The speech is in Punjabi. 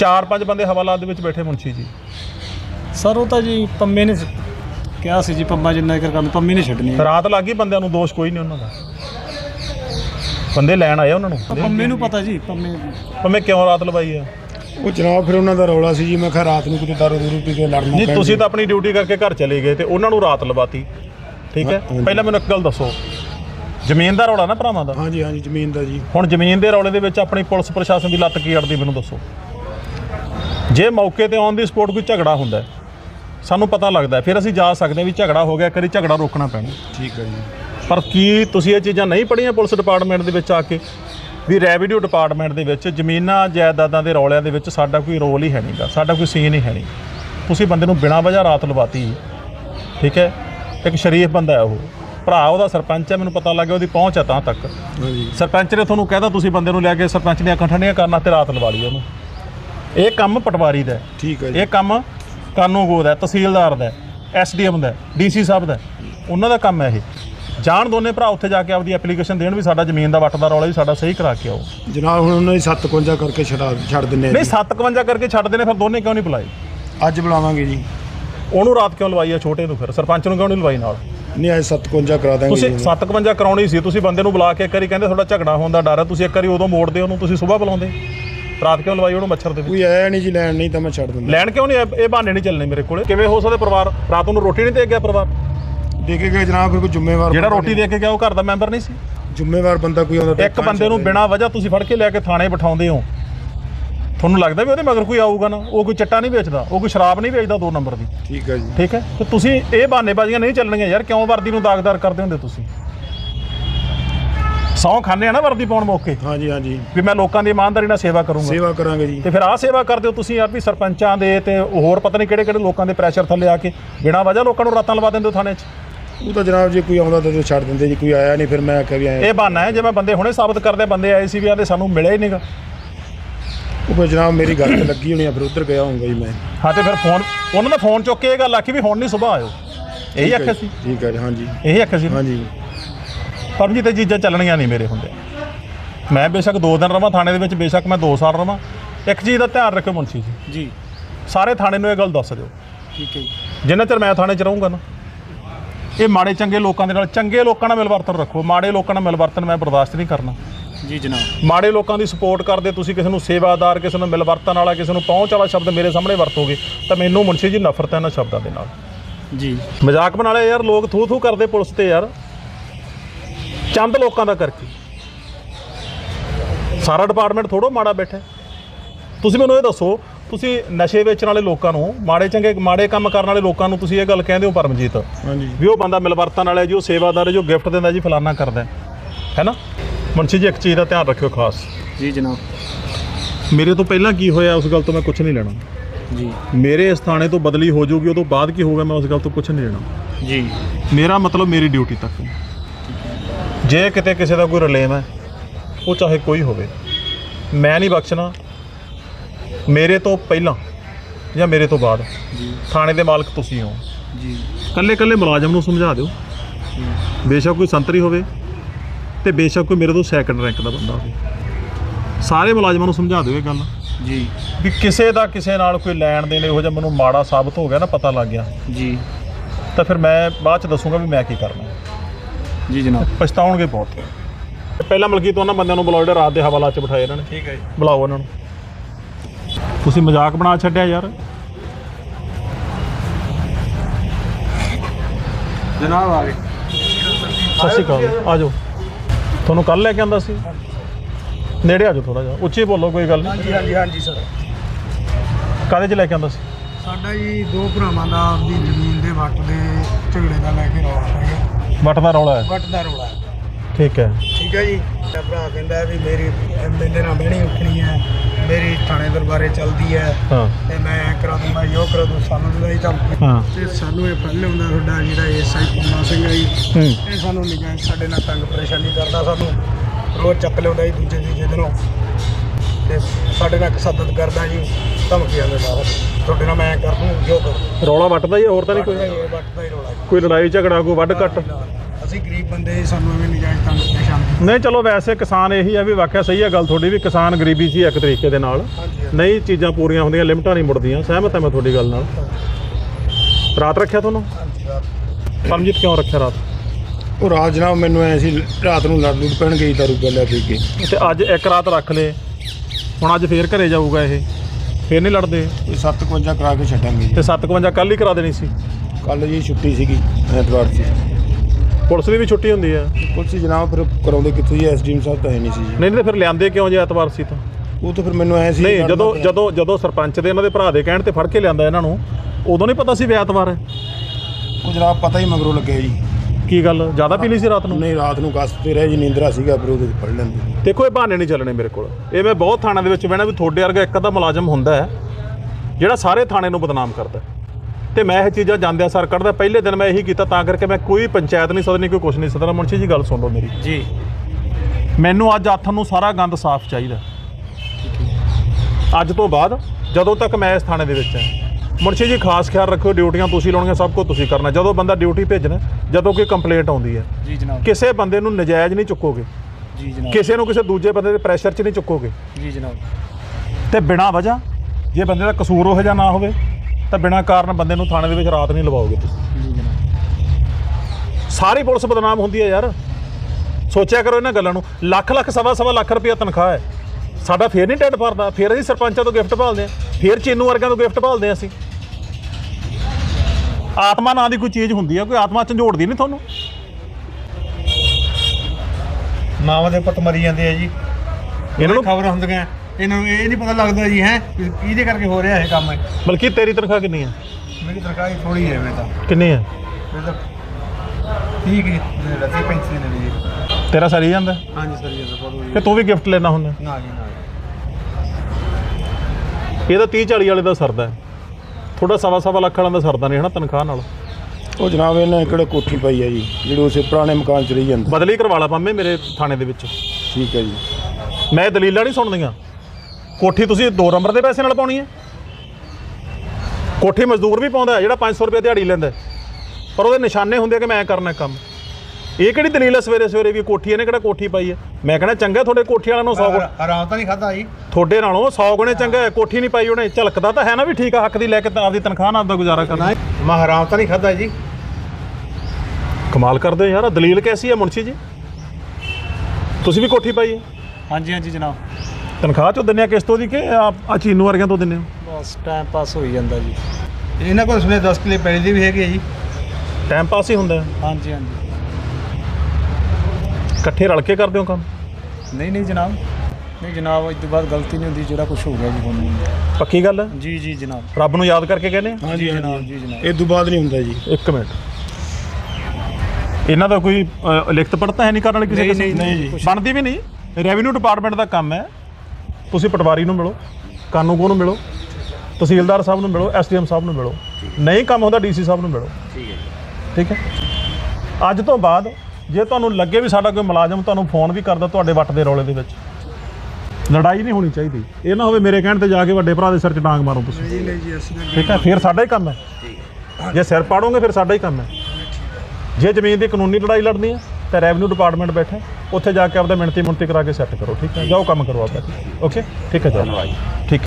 ਚਾਰ ਪੰਜ ਬੰਦੇ ਹਵਾਲਾਤ ਦੇ ਵਿੱਚ ਬੈਠੇ ਮੁੰਸ਼ੀ ਜੀ। ਸਰ ਉਹ ਤਾਂ ਜੀ ਪੰਮੇ ਨੇ ਕਿਹਾ ਸੀ ਜੀ ਪੰਮਾ ਜਿੰਨਾ ਕਰ ਕੰਮ ਪੰਮੇ ਨੇ ਛੱਡਣੀ ਹੈ। ਰਾਤ ਲੱਗ ਗਈ ਬੰਦਿਆਂ ਨੂੰ ਦੋਸ਼ ਕੋਈ ਨਹੀਂ ਉਹਨਾਂ ਦਾ। ਬੰਦੇ ਲੈਣ ਆਏ ਉਹਨਾਂ ਨੂੰ? ਪੰਮੇ ਨੂੰ ਪਤਾ ਜੀ ਪੰਮੇ ਭਾਵੇਂ ਕਿਉਂ ਰਾਤ ਲਵਾਈ ਆ? ਉਹ ਜਨਾਬ ਫਿਰ ਉਹਨਾਂ ਦਾ ਰੌਲਾ ਸੀ ਜੀ ਮੈਂ ਕਿਹਾ ਰਾਤ ਨੂੰ ਕਿਤੇ ਦਾਰੂ ਦੂਰੂ ਪੀ ਕੇ ਲੜਨਾ ਨਹੀਂ ਤੁਸੀਂ। ਤਾਂ ਆਪਣੀ ਡਿਊਟੀ ਕਰਕੇ ਘਰ ਚਲੇ ਗਏ ਤੇ ਉਹਨਾਂ ਨੂੰ ਰਾਤ ਲਵਾਤੀ। ਠੀਕ ਹੈ ਹਾਂ, ਹਾਂਜੀ। ਪਹਿਲਾਂ ਮੈਨੂੰ ਇੱਕ ਗੱਲ ਦੱਸੋ। ਜ਼ਮੀਨ ਦਾ ਰੌਲਾ ਨਾ ਭਰਾਵਾਂ ਦਾ? ਹਾਂਜੀ ਹਾਂਜੀ ਜ਼ਮੀਨ ਦਾ ਜੀ। ਹੁਣ ਜ਼ਮੀਨ ਦੇ ਰੌਲੇ ਦੇ ਵਿੱਚ ਆਪਣੀ ਪੁਲਿਸ ਪ੍ਰਸ਼ਾਸਨ ਦੀ ਲੱਤ ਕੀ ਅੜਦੀ ਮੈਨੂੰ ਦੱਸੋ। ਜੇ ਮੌਕੇ ਤੇ ਆਨ ਦੀ ਸਪੋਰਟ ਕੋਈ ਝਗੜਾ ਹੁੰਦਾ ਹੈ, ਸਾਨੂੰ ਪਤਾ ਲੱਗਦਾ ਹੈ, ਫਿਰ ਅਸੀਂ ਜਾ ਸਕਦੇ ਹਾਂ ਵੀ ਝਗੜਾ ਹੋ ਗਿਆ ਕਰੀ ਝਗੜਾ ਰੋਕਣਾ ਪੈਣਾ। ਠੀਕ ਹੈ ਜੀ। ਪਰ ਕੀ ਤੁਸੀਂ ਇਹ ਚੀਜ਼ਾਂ ਨਹੀਂ ਪੜ੍ਹੀਆਂ ਪੁਲਿਸ ਡਿਪਾਰਟਮੈਂਟ ਦੇ ਵਿੱਚ ਆ ਕੇ? ਵੀ ਰੈਵਨਿਊ ਡਿਪਾਰਟਮੈਂਟ ਦੇ ਵਿੱਚ ਜ਼ਮੀਨਾਂ ਜਾਇਦਾਦਾਂ ਦੇ ਰੌਲਿਆਂ ਦੇ ਵਿੱਚ ਸਾਡਾ ਕੋਈ ਰੋਲ ਹੀ ਹੈ ਨਹੀਂਗਾ ਸਾਡਾ ਕੋਈ ਸੀਨ ਹੀ ਹੈ ਨਹੀਂ। ਤੁਸੀਂ ਬੰਦੇ ਨੂੰ ਬਿਨਾਂ ਵਜ੍ਹਾ ਰਾਤ ਲਵਾਤੀ। ਠੀਕ ਹੈ? ਇੱਕ ਸ਼ਰੀਫ ਬੰਦਾ ਹੈ ਉਹ। ਭਰਾ ਉਹਦਾ ਸਰਪੰਚ ਹੈ ਮੈਨੂੰ ਪਤਾ ਲੱਗ ਗਿਆ ਉਹਦੀ ਪਹੁੰਚ ਹੈ ਤਾਂ ਤੱਕ। ਹਾਂਜੀ। ਸਰਪੰਚ ਨੇ ਤੁਹਾਨੂੰ ਕਹਿਦਾ ਤੁਸੀਂ ਬੰਦੇ ਨੂੰ ਲੈ ਕੇ ਸਰਪੰਚ ਦੀਆਂ ਅੱਖਾਂ ਠੰਡੀਆਂ ਕਰਨਾ ਤੇ ਰਾਤ ਲਵਾ ਲਈ ਉਹਨੂੰ। ਇਹ ਕੰਮ ਪਟਵਾਰੀ ਦਾ ਹੈ। ਠੀਕ ਹੈ ਜੀ। ਇਹ ਕੰਮ ਕਾਨੂੰਗੋ ਦਾ ਹੈ, ਤਹਿਸੀਲਦਾਰ ਦਾ ਐਸਡੀਐਮ ਦਾ ਡੀਸੀ ਸਾਹਿਬ ਦਾ ਹੈ। ਉਹਨਾਂ ਦਾ ਕੰਮ ਹੈ ਇਹ। ਜਾਣ ਦੋਨੇ ਭਰਾ ਉੱਥੇ ਜਾ ਕੇ ਆਪਦੀ ਐਪਲੀਕੇਸ਼ਨ ਦੇਣ ਵੀ ਸਾਡਾ ਜ਼ਮੀਨ ਦਾ ਵੱਟ ਦਾ ਰੌਲਾ ਵੀ ਸਾਡਾ ਸਹੀ ਕਰਾ ਕੇ ਆਓ। ਜਨਾਬ ਹੁਣ ਉਹਨਾਂ ਦੀ 57 ਕਰਕੇ ਛਡਾ ਛੱਡ ਦਿੰਨੇ ਨਹੀਂ ਜੀ। 751 ਕਰਕੇ ਛੱਡਦੇ ਨੇ ਫਿਰ ਦੋਨੇ ਕਿਉਂ ਨਹੀਂ ਬੁਲਾਏ? ਅੱਜ ਬੁਲਾਵਾਂਗੇ ਜੀ। ਉਹਨੂੰ ਰਾਤ ਕਿਉਂ ਲਵਾਈ ਆ ਛੋਟੇ ਨੂੰ ਫਿਰ? ਸਰਪੰਚ ਨੂੰ ਕਿਉਂ ਨਹੀਂ ਲਵਾਈ ਨਾਲ? ਨਹੀਂ ਅੱਜ 57 ਕਰਾ ਦਾਂਗੇ ਤੁਸੀਂ ਜੀ 751 ਕਰਾਉਣੀ ਸੀ ਤੁਸੀਂ ਬੰਦੇ ਨੂੰ ਬੁਲਾ ਕੇ ਇੱਕ ਵਾਰੀ ਕਹਿੰਦੇ ਤੁਹਾਡਾ ਝਗੜਾ ਹੋਣ ਦਾ ਡਰ ਹੈ ਤੁਸੀਂ ਇੱਕ ਵਾਰੀ ਉਦੋਂ ਮੋੜਦੇ ਉਹਨੂੰ ਤੁਸੀਂ ਸਵੇਰ ਬੁਲਾਉਂਦੇ। ਰਾਤ ਕਿਉਂ ਲਵਾਈ ਉਹਨੂੰ ਮੱਛਰ ਦੇ ਵਿੱਚ? ਕੋਈ ਆਇਆ ਨਹੀਂ ਜੀ ਲੈਣ ਨਹੀਂ ਤਾਂ ਮੈਂ ਛੱਡ ਦਿੰਦਾ। ਲੈਣ ਕਿਉਂ ਨਹੀਂ? ਇਹ ਬਹਾਨੇ ਨਹੀਂ ਚੱਲਣੇ ਮੇਰੇ ਕੋਲੇ। ਕਿਵੇਂ ਹੋ ਸਕਦਾ ਪਰਿਵਾਰ? ਰਾਤ ਨੂੰ ਰੋਟੀ ਨਹੀਂ ਦੇ ਗਿਆ ਪਰਿਵਾਰ? ਦੇ ਕੇ ਗਏ ਜਨਾਬ ਫਿਰ ਕੋਈ ਜ਼ਿੰਮੇਵਾਰ ਜਿਹੜਾ ਬੰਦਾ ਰੋਟੀ ਦੇ ਕੇ ਗਿਆ ਉਹ ਘਰ ਦਾ ਮੈਂਬਰ ਨਹੀਂ ਸੀ? ਨਹੀਂ। ਜ਼ਿੰਮੇਵਾਰ ਬੰਦਾ ਕੋਈ ਆਉਂਦਾ ਤਾਂ ਇੱਕ ਬੰਦੇ ਨੂੰ ਬਿਨਾਂ ਵਜ੍ਹਾ ਤੁਸੀਂ ਫੜ ਕੇ ਲੈ ਕੇ ਥਾਣੇ ਬਿਠਾਉਂਦੇ ਹੋ। ਤੁਹਾਨੂੰ ਲੱਗਦਾ ਵੀ ਉਹਦੇ ਮਗਰ ਕੋਈ ਆਊਗਾ ਨਾ? ਉਹ ਕੋਈ ਚੱਟਾ ਨਹੀਂ ਵੇਚਦਾ ਉਹ ਕੋਈ ਸ਼ਰਾਬ ਨਹੀਂ ਵੇਚਦਾ ਦੋ ਨੰਬਰ ਦੀ। ਠੀਕ ਹੈ ਜੀ। ਠੀਕ ਹੈ? ਤੇ ਤੁਸੀਂ ਇਹ ਬਹਾਨੇਬਾਜ਼ੀਆਂ ਨਹੀਂ ਚੱਲਣੀਆਂ ਯਾਰ ਕਿਉਂ ਵਰਦੀ ਨੂੰ ਦਾਗਦਾਰ ਕਰਦੇ ਹੁੰਦੇ ਤੁਸੀਂ? ਸੌ ਖਾਣੇ ਆ ਨਾ ਵਰਦੀ ਪਾਉਣ ਮੌਕੇ। ਹਾਂਜੀ ਹਾਂਜੀ। ਵੀ ਮੈਂ ਲੋਕਾਂ ਦੀ ਇਮਾਨਦਾਰੀ ਨਾਲ ਸੇਵਾ ਕਰੂੰਗਾ। ਸੇਵਾ ਕਰਾਂਗੇ ਜੀ। ਤੇ ਫਿਰ ਆਹ ਸੇਵਾ ਕਰਦੇ ਹੋ ਤੁਸੀਂ ਯਾਰ ਵੀ ਸਰਪੰਚਾਂ ਦੇ ਤੇ ਹੋਰ ਪਤਾ ਨਹੀਂ ਕਿਹੜੇ ਕਿਹੜੇ ਲੋਕਾਂ ਦੇ ਪ੍ਰੈਸ਼ਰ ਥੱਲੇ ਆ ਕੇ ਬਿਨਾਂ ਵਜ੍ਹਾ ਲੋਕਾਂ ਨੂੰ ਰਾਤਾਂ ਲਵਾ ਦਿੰਦੇ ਹੋ ਥਾਣੇ 'ਚ? ਉਹ ਤਾਂ ਜਨਾਬ ਜੇ ਕੋਈ ਆਉਂਦਾ ਤਾਂ ਛੱਡ ਦਿੰਦੇ ਜੀ ਕੋਈ ਆਇਆ ਨਹੀਂ ਫਿਰ ਮੈਂ ਆਖਿਆ ਵੀ ਆਇਆ ਇਹ ਬਹਾਨਾ ਹੈ ਜਿਵੇਂ ਬੰਦੇ ਹੁਣੇ ਸਾਬਤ ਕਰਦੇ ਬੰਦੇ ਆਏ ਸੀ ਵੀ ਆਦੇ ਸਾਨੂੰ ਮਿਲਿਆ ਹੀ ਨਹੀਂਗਾ ਉਹ ਫਿਰ ਜਨਾਬ ਮੇਰੀ ਗੱਲ ਤੇ ਲੱਗੀ ਹੋਣੀ ਆ ਫਿਰ ਉੱਧਰ ਗਿਆ ਹੋਊਂਗਾ ਜੀ ਮੈਂ। ਹਾਂ ਤੇ ਫਿਰ ਫੋਨ ਉਹਨਾਂ ਨੇ ਫੋਨ ਚੁੱਕ ਕੇ ਇਹ ਗੱਲ ਆਖੀ ਵੀ ਹੁਣ ਨਹੀਂ ਸਵੇਰ ਆਇਓ। ਇਹੀ ਆਖਿਆ ਜੀ, ਸੀ। ਠੀਕ ਹੈ ਜੀ ਹਾਂਜੀ। ਇਹੀ ਆਖਿਆ ਸੀ। ਹਾਂਜੀ। ਪਰਮਜੀਤ ਇਹ ਚੀਜ਼ਾਂ ਚੱਲਣੀਆਂ ਨਹੀਂ ਮੇਰੇ ਹੁੰਦੇ। ਮੈਂ ਬੇਸ਼ੱਕ 2 ਦਿਨ ਰਵਾਂ ਥਾਣੇ ਦੇ ਵਿੱਚ ਬੇਸ਼ੱਕ ਮੈਂ 2 ਸਾਲ ਰਵਾਂ। ਇੱਕ ਚੀਜ਼ ਦਾ ਧਿਆਨ ਰੱਖਿਓ ਮੁਨਸ਼ੀ ਜੀ। ਜੀ। ਸਾਰੇ ਥਾਣੇ ਨੂੰ ਇਹ ਗੱਲ ਦੱਸ ਦਿਓ। ਠੀਕ ਹੈ ਜੀ। ਜਿੰਨਾ ਚਿਰ ਮੈਂ ਥਾਣੇ 'ਚ ਰਹੂੰਗਾ ਨਾ ਇਹ ਮਾੜੇ ਚੰਗੇ ਲੋਕਾਂ ਦੇ ਨਾਲ ਚੰਗੇ ਲੋਕਾਂ ਨਾਲ ਮਿਲਵਰਤਨ ਰੱਖੋ। ਮਾੜੇ ਲੋਕਾਂ ਨਾਲ ਮਿਲਵਰਤਨ ਮੈਂ ਬਰਦਾਸ਼ਤ ਨਹੀਂ ਕਰਨਾ। ਜੀ ਜਨਾਬ। ਮਾੜੇ ਲੋਕਾਂ ਦੀ ਸਪੋਰਟ ਕਰਦੇ ਤੁਸੀਂ ਕਿਸੇ ਨੂੰ ਸੇਵਾਦਾਰ ਕਿਸੇ ਨੂੰ ਮਿਲਵਰਤਨ ਵਾਲਾ ਕਿਸੇ ਨੂੰ ਪਹੁੰਚ ਵਾਲਾ ਸ਼ਬਦ ਮੇਰੇ ਸਾਹਮਣੇ ਵਰਤੋਗੇ ਤਾਂ ਮੈਨੂੰ ਮੁਨਸ਼ੀ ਜੀ ਨਫ਼ਰਤ ਹੈ ਇਹਨਾਂ ਸ਼ਬਦਾਂ ਦੇ ਨਾਲ। ਜੀ। ਮਜ਼ਾਕ ਬਣਾ ਲਿਆ ਯਾਰ ਲੋਕ ਥੂ ਥੂ ਕਰਦੇ ਪੁਲਿਸ ਤੇ ਯਾਰ। ਚੰਦ ਲੋਕਾਂ ਦਾ ਕਰਕੇ। ਸਾਰਾ ਡਿਪਾਰਟਮੈਂਟ ਥੋੜੋ ਮਾੜਾ ਬੈਠਾ। ਤੁਸੀਂ ਮੈਨੂੰ ਇਹ ਦੱਸੋ ਤੁਸੀਂ ਨਸ਼ੇ ਵੇਚਣ ਵਾਲੇ ਲੋਕਾਂ ਨੂੰ ਮਾੜੇ ਚੰਗੇ ਮਾੜੇ ਕੰਮ ਕਰਨ ਵਾਲੇ ਲੋਕਾਂ ਨੂੰ ਤੁਸੀਂ ਇਹ ਗੱਲ ਕਹਿੰਦੇ ਹੋ ਪਰਮਜੀਤ? ਹਾਂਜੀ। ਵੀ ਉਹ ਬੰਦਾ ਮਿਲਵਰਤਨ ਵਾਲਾ ਹੈ ਜੀ ਉਹ ਸੇਵਾਦਾਰ ਹੈ ਜੋ ਗਿਫਟ ਦਿੰਦਾ ਜੀ ਫਲਾਨਾ ਕਰਦਾ ਹੈ। ਨਾ? ਮੁਨਸ਼ੀ ਜੀ ਇੱਕ ਚੀਜ਼ ਦਾ ਧਿਆਨ ਰੱਖਿਓ ਖਾਸ। ਜੀ ਜਨਾਬ। ਮੇਰੇ ਤੋਂ ਪਹਿਲਾਂ ਕੀ ਹੋਇਆ ਉਸ ਗੱਲ ਤੋਂ ਮੈਂ ਕੁਝ ਨਹੀਂ ਲੈਣਾ। ਜੀ। ਮੇਰੇ ਇਸ ਥਾਣੇ ਤੋਂ ਬਦਲੀ ਹੋ ਜਾਊਗੀ ਉਹ ਤੋਂ ਬਾਅਦ ਕੀ ਹੋਊਗਾ ਮੈਂ ਉਸ ਗੱਲ ਤੋਂ ਕੁਝ ਨਹੀਂ ਲੈਣਾ। ਜੀ। ਮੇਰਾ ਮਤਲਬ ਮੇਰੀ ਡਿਊਟੀ ਤੱਕ ਹੈ। ਜੇ ਕਿਤੇ ਕਿਸੇ ਦਾ ਕੋਈ ਰਲੇਮ ਹੈ ਉਹ ਚਾਹੇ ਕੋਈ ਹੋਵੇ ਮੈਂ ਨਹੀਂ ਬਖਸ਼ਣਾ ਮੇਰੇ ਤੋਂ ਪਹਿਲਾਂ ਜਾਂ ਮੇਰੇ ਤੋਂ ਬਾਅਦ। ਜੀ। ਥਾਣੇ ਦੇ ਮਾਲਕ ਤੁਸੀਂ ਹੋ। ਜੀ। ਕੱਲੇ ਕੱਲੇ ਮੁਲਾਜ਼ਮ ਨੂੰ ਸਮਝਾ ਦਿਓ। ਬੇਸ਼ੱਕ ਕੋਈ ਸੰਤਰੀ ਹੋਵੇ ਤੇ ਬੇਸ਼ੱਕ ਕੋਈ ਮੇਰੇ ਤੋਂ ਸੈਕੰਡ ਰੈਂਕ ਦਾ ਬੰਦਾ ਹੋਵੇ। ਸਾਰੇ ਮੁਲਾਜ਼ਮਾਂ ਨੂੰ ਸਮਝਾ ਦਿਓ ਇਹ ਗੱਲ। ਜੀ। ਵੀ ਕਿਸੇ ਦਾ ਕਿਸੇ ਨਾਲ ਕੋਈ ਲੈਣ ਦੇਣ ਇਹੋ ਜਿਹਾ ਮੈਨੂੰ ਮਾੜਾ ਸਾਬਤ ਹੋ ਗਿਆ ਨਾ ਪਤਾ ਲੱਗ ਗਿਆ। ਜੀ। ਤਾਂ ਫਿਰ ਮੈਂ ਬਾਅਦ ਚ ਦੱਸੂਗਾ ਵੀ ਮੈਂ ਕੀ ਕਰਨਾ। ਜੀ ਜਨਾਬ। ਪਛਤਾਉਣਗੇ ਬਹੁਤ। ਪਹਿਲਾਂ ਮਲਕੀ ਤੋਂ ਉਹਨਾਂ ਬੰਦਿਆਂ ਨੂੰ ਬੁਲਾਓ ਜਿਹੜੇ ਰਾਤ ਦੇ ਹਵਾਲਾ 'ਚ ਬਿਠਾਏ ਇਹਨਾਂ ਨੇ। ਠੀਕ ਹੈ ਜੀ। ਬੁਲਾਓ ਉਹਨਾਂ ਨੂੰ। ਤੁਸੀਂ ਮਜ਼ਾਕ ਬਣਾ ਛੱਡਿਆ ਯਾਰ। ਜਨਾਬ ਆ ਗਏ। ਸਤਿ ਸ਼੍ਰੀ ਅਕਾਲ। ਆ ਜਾਓ ਤੁਹਾਨੂੰ ਕੱਲ ਲੈ ਕੇ ਆਂਦਾ ਸੀ। ਨੇੜੇ ਆ ਜਾਓ ਥੋੜਾ ਜਿਹਾ। ਉੱਚੀ ਬੋਲੋ ਕੋਈ ਗੱਲ ਨਹੀਂ। ਹਾਂਜੀ ਹਾਂਜੀ ਹਾਂਜੀ ਸਰ। ਕਾਹਦੇ 'ਚ ਲੈ ਕੇ ਆਂਦਾ ਸੀ? ਸਾਡਾ ਜੀ ਦੋ ਭਰਾਵਾਂ ਦਾ ਆਪਦੀ ਜ਼ਮੀਨ ਦੇ ਵੱਟ ਦੇ ਝਗੜੇ ਦਾ ਲੈ ਕੇ ਰੌਲਾ ਪੈ ਗਿਆ। ਵੱਟ ਦਾ ਰੌਲਾ ਹੈ? ਵੱਟ ਦਾ ਰੌਲਾ। ਠੀਕ ਹੈ। ਠੀਕ ਹੈ ਜੀ। ਮੇਰਾ ਭਰਾ ਕਹਿੰਦਾ ਵੀ ਮੇਰੀ ਐਮਐਲਏ ਨਾਲ ਬਹਿਣੀ ਉੱਠਣੀ ਹੈ। ਮੇਰੀ ਥਾਣੇ ਦਰਬਾਰੇ ਚੱਲਦੀ ਹੈ। ਹਾਂ। ਤੇ ਮੈਂ ਐਂ ਕਰਾ ਦੂੰਗਾ ਯੋ ਕਰਾ ਦੂੰ ਸਾਨੂੰ ਹੀ ਧਮਕੀ ਹਾਂ। ਤੇ ਸਾਨੂੰ ਇਹ ਫੜ ਲਿਆਉਂਦਾ ਤੁਹਾਡਾ ਜਿਹੜਾ ਐਸਆਈ ਪੰਮਾ ਸਿੰਘ ਹੈ ਜੀ। ਹੂੰ। ਇਹ ਸਾਨੂੰ ਨਿਗਾਹ ਸਾਡੇ ਨਾਲ ਤੰਗ ਪਰੇਸ਼ਾਨੀ ਕਰਦਾ ਸਾਨੂੰ। ਰੋਜ਼ ਚੱਕ ਲਿਆਉਂਦਾ ਜੀ ਦੂਜੇ ਤੀਜੇ ਦਿਨੋਂ। ਤੇ ਸਾਡੇ ਨਾਲ ਕਸਦਤ ਕਰਦਾ ਜੀ। ਧਮਕੀਆਂ ਦੇ ਨਾਲ। ਤੁਹਾਡੇ ਨਾਲ ਮੈਂ ਕਰ ਦੂੰ ਜੋ ਕਰ। ਰੌਲਾ ਵੱਟ ਦਾ ਹੀ ਹੈ, ਹੋਰ ਤਾਂ ਨਹੀਂ ਕੋਈ? ਇਹ ਵੱਟ ਦਾ ਹੀ ਰੌਲਾ। ਕੋਈ ਲੜਾਈ ਝਗੜਾ ਕੋਈ ਵੱਢ ਕੱਟ ਅਸੀਂ ਗਰੀਬ ਬੰਦੇ ਸਾਨੂੰ ਐਵੇਂ ਨਜਾਇਜ਼ ਤੰਗ ਪਰੇਸ਼ਾਨ ਨਹੀਂ ਚਲੋ ਵੈਸੇ ਕਿਸਾਨ ਇਹੀ ਆ ਵੀ ਵਾਕਿਆ ਸਹੀ ਹੈ ਗੱਲ ਤੁਹਾਡੀ ਵੀ ਕਿਸਾਨ ਗਰੀਬੀ ਆ ਇੱਕ ਤਰੀਕੇ ਦੇ ਨਾਲ। ਨਹੀਂ ਚੀਜ਼ਾਂ ਪੂਰੀਆਂ ਹੁੰਦੀਆਂ ਲਿਮਟਾਂ ਨਹੀਂ ਮੁੜਦੀਆਂ। ਸਹਿਮਤ ਹਾਂ ਮੈਂ ਤੁਹਾਡੀ ਗੱਲ ਨਾਲ। ਰਾਤ ਰੱਖਿਆ ਤੁਹਾਨੂੰ? ਪਰਮਜੀਤ ਕਿਉਂ ਰੱਖਿਆ ਰਾਤ? ਉਹ ਰਾਤ ਜਨਾਬ ਮੈਨੂੰ ਐ ਸੀ ਰਾਤ ਨੂੰ ਲੜ ਲੁੜ ਪੈਣ ਗਈ ਦਾਰੂ ਪੀ ਕੇ ਤੇ ਅੱਜ ਇੱਕ ਰਾਤ ਰੱਖ ਲੇ। ਹੁਣ ਅੱਜ ਫੇਰ ਘਰੇ ਜਾਊਗਾ ਇਹ। ਫੇਰ ਨਹੀਂ ਲੜਦੇ? ਇਹ 751 ਕਰਾ ਕੇ ਛੱਡਾਂਗੇ ਤੇ 751 ਕੱਲ ਹੀ ਕਰਾ ਦੇਣੀ ਸੀ? ਕੱਲ ਜੀ ਛੁੱਟੀ ਸੀਗੀ ਐਤਵਾਰ ਦੀ। ਪੁਲਿਸ ਦੀ ਵੀ ਛੁੱਟੀ ਹੁੰਦੀ ਹੈ ਪੁਲਿਸ ਜਨਾਬ ਫਿਰ ਕਰਾਉਂਦੇ ਕਿੱਥੋਂ ਜੀ? ਐਸਡੀਐਮ ਸਾਹਿਬ ਤਾਂ ਹੈ ਨਹੀਂ ਸੀ ਜੀ। ਨਹੀਂ ਤੇ ਫਿਰ ਲਿਆਂਦੇ ਕਿਉਂ ਜੇ ਐਤਵਾਰ ਸੀ ਤਾਂ? ਉਹ ਤਾਂ ਫਿਰ ਮੈਨੂੰ ਐ ਸੀ ਨਹੀਂ ਜਦੋਂ। ਜਦੋਂ ਜਦੋਂ ਸਰਪੰਚ ਦੇ ਇਹਨਾਂ ਦੇ ਭਰਾ ਦੇ ਕਹਿਣ ਤੇ ਫੜ ਕੇ ਲਿਆਂਦਾ ਇਹਨਾਂ ਨੂੰ ਉਦੋਂ ਨਹੀਂ ਪਤਾ ਸੀ ਵੀ ਐਤਵਾਰ ਹੈ? ਉਹ ਜਨਾਬ ਪਤਾ ਹੀ ਮਗਰੋਂ ਲੱਗਿਆ ਜੀ। ਕੀ ਗੱਲ? ਜ਼ਿਆਦਾ ਪੀ ਲਈ ਸੀ ਰਾਤ ਨੂੰ? ਨਹੀਂ ਰਾਤ ਨੂੰ ਕਸ ਤੇ ਰਹਿ ਜੀ ਨੀਂਦਰਾ ਸੀਗਾ ਫਿਰ ਉਹਦੇ 'ਚ ਪੜ ਲੈਂਦੇ ਦੇਖੋ ਇਹ ਬਹਾਨੇ ਨਹੀਂ ਚੱਲਣੇ ਮੇਰੇ ਕੋਲ। ਇਹ ਮੈਂ ਬਹੁਤ ਥਾਣਿਆਂ ਦੇ ਵਿੱਚ ਬਹਿਣਾ ਵੀ ਤੁਹਾਡੇ ਵਰਗਾ ਇੱਕ ਅੱਧਾ ਮੁਲਾਜ਼ਮ ਹੁੰਦਾ ਹੈ ਜਿਹੜਾ ਸਾਰੇ ਥਾਣੇ ਨੂੰ ਬਦਨਾਮ ਕਰਦਾ ਹੈ। ਤੇ ਮੈਂ ਇਹ ਚੀਜ਼ਾਂ ਜਾਂਦਿਆਂ ਸਰ ਕੱਢਦਾ। ਪਹਿਲੇ ਦਿਨ ਮੈਂ ਇਹੀ ਕੀਤਾ ਤਾਂ ਕਰਕੇ ਮੈਂ ਕੋਈ ਪੰਚਾਇਤ ਨਹੀਂ ਸਦਨੀ ਕੋਈ ਕੁਛ ਨਹੀਂ ਸਦਨਾ ਮੁਨਸ਼ੀ ਜੀ ਗੱਲ ਸੁਣ ਲਓ ਮੇਰੀ। ਜੀ। ਮੈਨੂੰ ਅੱਜ ਹੱਥ ਨੂੰ ਸਾਰਾ ਗੰਦ ਸਾਫ਼ ਚਾਹੀਦਾ ਅੱਜ ਤੋਂ ਬਾਅਦ ਜਦੋਂ ਤੱਕ ਮੈਂ ਇਸ ਥਾਣੇ ਦੇ ਵਿੱਚ ਹਾਂ ਮੁਨਸ਼ੀ ਜੀ ਖਾਸ ਖਿਆਲ ਰੱਖਿਓ ਡਿਊਟੀਆਂ ਤੁਸੀਂ ਲਾਉਣੀਆਂ ਸਭ ਕੁਝ ਤੁਸੀਂ ਕਰਨਾ। ਜਦੋਂ ਬੰਦਾ ਡਿਊਟੀ ਭੇਜਣਾ ਜਦੋਂ ਕੋਈ ਕੰਪਲੇਂਟ ਆਉਂਦੀ ਹੈ ਜੀ ਜਨਾਬ। ਕਿਸੇ ਬੰਦੇ ਨੂੰ ਨਜਾਇਜ਼ ਨਹੀਂ ਚੁੱਕੋਗੇ। ਜੀ ਜਨਾਬ। ਕਿਸੇ ਨੂੰ ਕਿਸੇ ਦੂਜੇ ਬੰਦੇ ਦੇ ਪ੍ਰੈਸ਼ਰ 'ਚ ਨਹੀਂ ਚੁੱਕੋਗੇ। ਜੀ ਜਨਾਬ। ਤੇ ਬਿਨਾਂ ਵਜ੍ਹਾ ਜੇ ਬੰਦੇ ਦਾ ਕਸੂਰ ਉਹ ਜਿਹਾ ਨਾ ਹੋਵੇ ਤਾਂ ਬਿਨਾਂ ਕਾਰਨ ਬੰਦੇ ਨੂੰ ਥਾਣੇ ਦੇ ਵਿੱਚ ਰਾਤ ਨਹੀਂ ਲਵਾਓਗੇ ਤੁਸੀਂ। ਜੀ ਜਨਾਬ। ਸਾਰੀ ਪੁਲਿਸ ਬਦਨਾਮ ਹੁੰਦੀ ਹੈ ਯਾਰ। ਸੋਚਿਆ ਕਰੋ ਇਹਨਾਂ ਗੱਲਾਂ ਨੂੰ। ਲੱਖ ਲੱਖ ਸਵਾ ਸਵਾ ਲੱਖ ਰੁਪਇਆ ਤਨਖਾਹ ਹੈ। ਸਾਡਾ ਫੇਰ ਨਹੀਂ ਢਿੱਡ ਭਰਦਾ। ਫੇਰ ਅਸੀਂ ਸਰਪੰਚਾਂ ਤੋਂ ਗਿਫਟ ਭਾਲਦੇ ਆ ਫੇਰ ਚੀਨੂ ਵਰਗਿਆਂ ਤੋਂ ਗਿਫਟ ਭਾਲਦੇ ਆ ਅਸੀਂ। ਆਤਮਾ ਨਾਂ ਦੀ ਕੋਈ ਚੀਜ਼ ਹੁੰਦੀ ਆ ਕੋਈ ਆਤਮਾ ਝੰਜੋੜਦੀ ਨਹੀਂ ਤੁਹਾਨੂੰ? ਮਾਵਾਂ ਦੇ ਪੁੱਤ ਮਰੀ ਜਾਂਦੇ ਆ ਜੀ। ਇਹਨਾਂ ਨੂੰ ਖਬਰਾਂ ਹੁੰਦੀਆਂ। ਇਹਨਾਂ ਨੂੰ ਇਹ ਨਹੀਂ ਪਤਾ ਲੱਗਦਾ ਜੀ ਹੈ ਕਿਹਦੇ ਕਰਕੇ ਹੋ ਰਿਹਾ ਇਹ ਕੰਮ? ਬਲਕਿ ਤੇਰੀ ਤਨਖਾਹ ਕਿੰਨੀ ਹੈ ਮੇਰੀ ਤਨਖਾਹ ਥੋੜੀ ਹੈ ਮੈਂ ਤਾਂ। ਕਿੰਨੀ ਮੈਂ ਤਾਂ ਠੀਕ ਹੈ ਰੱਤੀ ਪੈਂਤੀ ਨੇ ਜੀ। ਤੇਰਾ ਸਰੀ ਜਾਂਦਾ? ਹਾਂਜੀ ਸਰ ਜੀ ਬਹੁਤ ਕਿ ਤੂੰ ਵੀ ਗਿਫਟ ਲੈਣਾ ਹੁੰਦਾ ਨਾ ਜੀ ਨਾ ਇਹਦਾ 30 40 ਵਾਲੇ ਦਾ ਸਰਦਾ ਹੈ। ਥੋੜਾ ਸਵਾ ਸਵਾ ਲੱਖ ਵਾਲਾ ਦਾ ਸਰਦਾ ਨਹੀਂ ਹਨਾ ਤਨਖਾਹ ਨਾਲ। ਉਹ ਜਨਾਬ ਇਹਨਾਂ ਕਿਹੜਾ ਕੋਠੀ ਪਾਈ ਹੈ ਜੀ? ਜਿਹੜੇ ਉਸੇ ਪੁਰਾਣੇ ਮਕਾਨ 'ਚ ਰਹੀ ਜਾਂਦਾ। ਬਦਲੀ ਕਰਵਾ ਲਾ ਪੰਮੇ ਮੇਰੇ ਥਾਣੇ ਦੇ ਵਿੱਚ। ਠੀਕ ਹੈ ਜੀ। ਮੈਂ ਇਹ ਦਲੀਲਾਂ ਨਹੀਂ ਸੁਣਦੀਆਂ। ਕੋਠੀ ਤੁਸੀਂ ਦੋ ਨੰਬਰ ਦੇ ਪੈਸੇ ਨਾਲ ਪਾਉਣੀ ਹੈ ਕੋਠੀ ਮਜ਼ਦੂਰ ਵੀ ਪਾਉਂਦਾ ਹੈ, ਜਿਹੜਾ 500 ਰੁਪਏ ਦਿਹਾੜੀ ਲੈਂਦਾ ਹੈ। ਪਰ ਉਹਦੇ ਨਿਸ਼ਾਨੇ ਹੁੰਦੇ ਕਿ ਮੈਂ ਕਰਨਾ ਕੰਮ। ਇਹ ਕਿਹੜੀ ਦਲੀਲ ਹੈ ਸਵੇਰੇ ਸਵੇਰੇ ਵੀ ਕੋਠੀ ਇਹਨੇ ਕਿਹੜਾ ਕੋਠੀ ਪਾਈ ਹੈ ਮੈਂ ਕਹਿੰਦਾ ਚੰਗਾ ਤੁਹਾਡੇ ਕੋਠੀ ਵਾਲਿਆਂ ਨੂੰ 100 ਗੁਣ ਆਰਾਮ ਤਾਂ ਨਹੀਂ ਖਾਦਾ ਜੀ। ਤੁਹਾਡੇ ਨਾਲੋਂ 100 ਗੁਣੇ ਚੰਗਾ ਹੈ ਕੋਠੀ ਨਹੀਂ ਪਾਈ ਉਹਨੇ ਝਲਕਦਾ ਤਾਂ ਹੈ ਨਾ ਵੀ ਠੀਕ ਆ ਹੱਕ ਦੀ ਲੈ ਕੇ ਤਾਂ ਆਪਦੀ ਤਨਖਾਹ ਨਾਲ ਆਪਦਾ ਗੁਜ਼ਾਰਾ ਕਰਨਾ। ਮੈਂ ਹਰਾਮ ਤਾਂ ਨਹੀਂ ਖਾਦਾ ਜੀ। ਕਮਾਲ ਕਰਦੇ ਹੋ ਯਾਰ ਦਲੀਲ ਕੈਸੀ ਹੈ ਮੁਨਸ਼ੀ ਜੀ? ਤੁਸੀਂ ਵੀ ਕੋਠੀ ਪਾਈ ਹੈ ਹਾਂਜੀ ਹਾਂਜੀ ਜਨਾਬ। ਤਨਖਾਹ ਚੋਂ ਦਿੰਦੇ ਆ ਕਿਸ ਤੋਂ ਦੀ ਕਿ ਆ ਆ ਚੀਨੂ ਵਰਗਿਆਂ ਤੋਂ ਦਿੰਦੇ ਹੋ? ਬਸ ਟਾਈਮ ਪਾਸ ਹੋਈ ਜਾਂਦਾ ਜੀ। ਇਹਨਾਂ ਕੋਲ ਸੁਣੇ 10 ਕਿਲੇ ਪੈਲੀ ਦੀ ਵੀ ਹੈਗੀ ਹੈ ਜੀ। ਟਾਈਮ ਪਾਸ ਹੀ ਹੁੰਦਾ। ਹਾਂਜੀ ਹਾਂਜੀ। ਇਕੱਠੇ ਰਲ ਕੇ ਕਰਦੇ ਹੋ ਕੰਮ? ਨਹੀਂ ਨਹੀਂ ਜਨਾਬ। ਨਹੀਂ ਜਨਾਬ ਅੱਜ ਤੋਂ ਬਾਅਦ ਗਲਤੀ ਨਹੀਂ ਹੁੰਦੀ ਜਿਹੜਾ ਕੁਝ ਹੋ ਗਿਆ ਜੀ ਹੁਣ ਪੱਕੀ ਗੱਲ ਹੈ? ਜੀ ਜੀ ਜਨਾਬ। ਰੱਬ ਨੂੰ ਯਾਦ ਕਰਕੇ ਕਹਿੰਦੇ ਆ? ਹਾਂਜੀ ਜਨਾਬ ਜੀ ਜਨਾਬ। ਇਹ ਤੋਂ ਬਾਅਦ ਨਹੀਂ ਹੁੰਦਾ ਜੀ। ਇੱਕ ਮਿੰਟ। ਇਹਨਾਂ ਦਾ ਕੋਈ ਅ, ਲਿਖਤ ਪੜਤਾ ਹੈ ਨਹੀਂ ਕਰਨ ਵਾਲੀ ਕਿਸੇ ਨਹੀਂ, ਕਿਸਮ? ਦੀ? ਨਹੀਂ, ਨਹੀਂ, ਬਣਦੀ ਵੀ ਨਹੀਂ? ਰੈਵਨਿਊ ਡਿਪਾਰਟਮੈਂਟ ਦਾ ਕੰਮ ਹੈ। ਤੁਸੀਂ ਪਟਵਾਰੀ ਨੂੰ ਮਿਲੋ ਕਾਨੂੰਗੋ ਨੂੰ ਮਿਲੋ ਤਹਿਸੀਲਦਾਰ ਸਾਹਿਬ ਨੂੰ ਮਿਲੋ ਐਸਡੀਐਮ ਸਾਹਿਬ ਨੂੰ ਮਿਲੋ। ਨਹੀਂ ਕੰਮ ਹੁੰਦਾ ਡੀਸੀ ਸਾਹਿਬ ਨੂੰ ਮਿਲੋ। ਠੀਕ ਹੈ ਠੀਕ ਹੈ? ਅੱਜ ਤੋਂ ਬਾਅਦ ਜੇ ਤੁਹਾਨੂੰ ਲੱਗੇ ਵੀ ਸਾਡਾ ਕੋਈ ਮੁਲਾਜ਼ਮ ਤੁਹਾਨੂੰ ਫੋਨ ਵੀ ਕਰਦਾ ਤੁਹਾਡੇ ਵੱਟ ਦੇ ਰੌਲੇ ਦੇ ਵਿੱਚ ਲੜਾਈ ਨਹੀਂ ਹੋਣੀ ਚਾਹੀਦੀ। ਇਹ ਨਾ ਹੋਵੇ ਮੇਰੇ ਕਹਿਣ ਤੇ ਜਾ ਕੇ ਵੱਡੇ ਭਰਾ ਦੇ ਸਿਰ 'ਚ ਡਾਂਗ ਮਾਰੋ ਤੁਸੀਂ। ਜੀ ਨਹੀਂ ਜੀ ਅਸੀਂ ਠੀਕ ਹੈ ਫਿਰ ਸਾਡਾ ਹੀ ਕੰਮ ਹੈ। ਜੇ। ਸਿਰ ਪਾੜੋਗੇ ਫਿਰ ਸਾਡਾ ਹੀ ਕੰਮ ਹੈ। ਜੇ ਜ਼ਮੀਨ ਦੀ ਕਾਨੂੰਨੀ ਲੜਾਈ ਲੜਨੀ ਹੈ ਤਾਂ ਰੈਵਨਿਊ ਡਿਪਾਰਟਮੈਂਟ ਬੈਠਾ ਉੱਥੇ ਜਾ ਕੇ ਆਪਦਾ ਮਿਣਤੀ ਮੁਣਤੀ ਕਰਾ ਕੇ ਸੈੱਟ ਕਰੋ ਠੀਕ ਹੈ? ਜਾਓ ਕੰਮ ਕਰੋ ਆਪਦਾ। ਓਕੇ ਠੀਕ ਹੈ ਜੀ। ਠੀਕ